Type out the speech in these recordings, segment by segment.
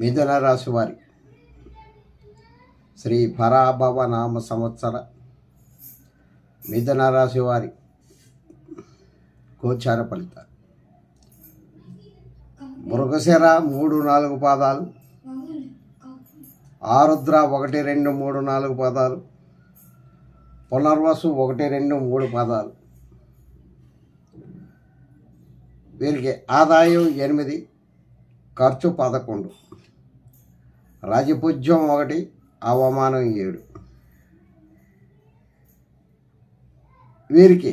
మిథున రాశి వారి శ్రీ పరాభవ నామ సంవత్సర మిథున రాశి వారి గోచార ఫలితాలు. మృగశిర మూడు నాలుగు పాదాలు. ఆరుద్ర ఒకటి రెండు మూడు నాలుగు పాదాలు. పునర్వసు ఒకటి రెండు మూడు పాదాలు. వీరికి ఆదాయం ఎనిమిది ఖర్చు పదకొండు. రాజపూజ్యం ఒకటి అవమానం ఏడు. వీరికి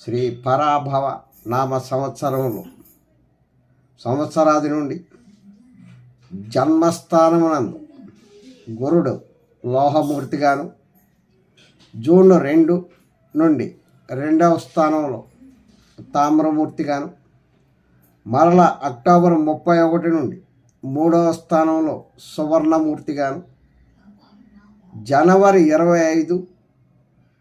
శ్రీ పరాభవ నామ సంవత్సరంలో సంవత్సరాది నుండి జన్మస్థానమునందు గురుడు లోహమూర్తిగాను జూన్ రెండు నుండి రెండవ స్థానంలో తామ్రమూర్తిగాను మరల అక్టోబర్ ముప్పై ఒకటి నుండి మూడవ స్థానంలో సువర్ణమూర్తిగాను జనవరి ఇరవై ఐదు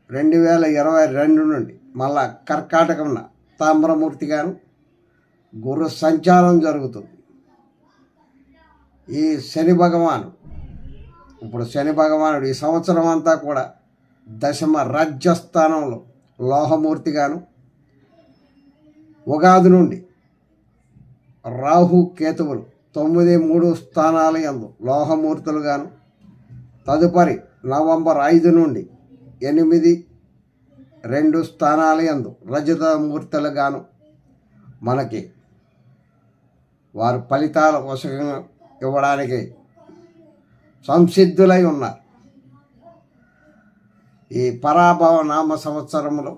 రెండు వేల ఇరవై రెండు నుండి మళ్ళా కర్కాటకమున తామ్రమూర్తిగాను గురు సంచారం జరుగుతుంది. ఈ శని భగవాను ఇప్పుడు శని భగవానుడు ఈ సంవత్సరం అంతా కూడా దశమ రాజ్యస్థానంలో లోహమూర్తిగాను ఉగాది నుండి రాహు కేతువులు తొమ్మిది మూడు స్థానాల యందు లోహమూర్తులుగాను తదుపరి నవంబర్ ఐదు నుండి ఎనిమిది రెండు స్థానాల యందు రజత మూర్తులుగాను మనకి వారు ఫలితాల వశంగా ఇవ్వడానికి సంసిద్ధులై ఉన్నారు. ఈ పరాభవ నామ సంవత్సరంలో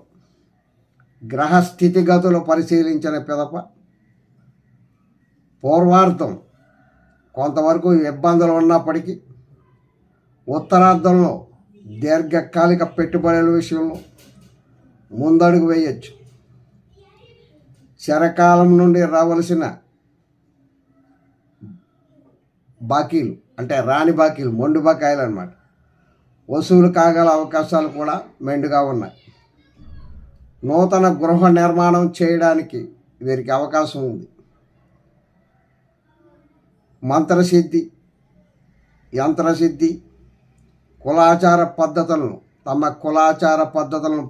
గ్రహ స్థితిగతులు పరిశీలించిన పిదప పూర్వార్థం కొంతవరకు ఇబ్బందులు ఉన్నప్పటికీ ఉత్తరార్థంలో దీర్ఘకాలిక పెట్టుబడుల విషయంలో ముందడుగు వేయచ్చు. శరకాలం నుండి రావలసిన బాకీలు అంటే రాని బాకీలు మొండు బకాయిలు అనమాట వసూలు కాగల అవకాశాలు కూడా మెండుగా ఉన్నాయి. నూతన గృహ నిర్మాణం చేయడానికి వీరికి అవకాశం ఉంది. మంత్రసిద్ధి యంత్రసిద్ధి కులాచార పద్ధతులను తమ కులాచార పద్ధతులను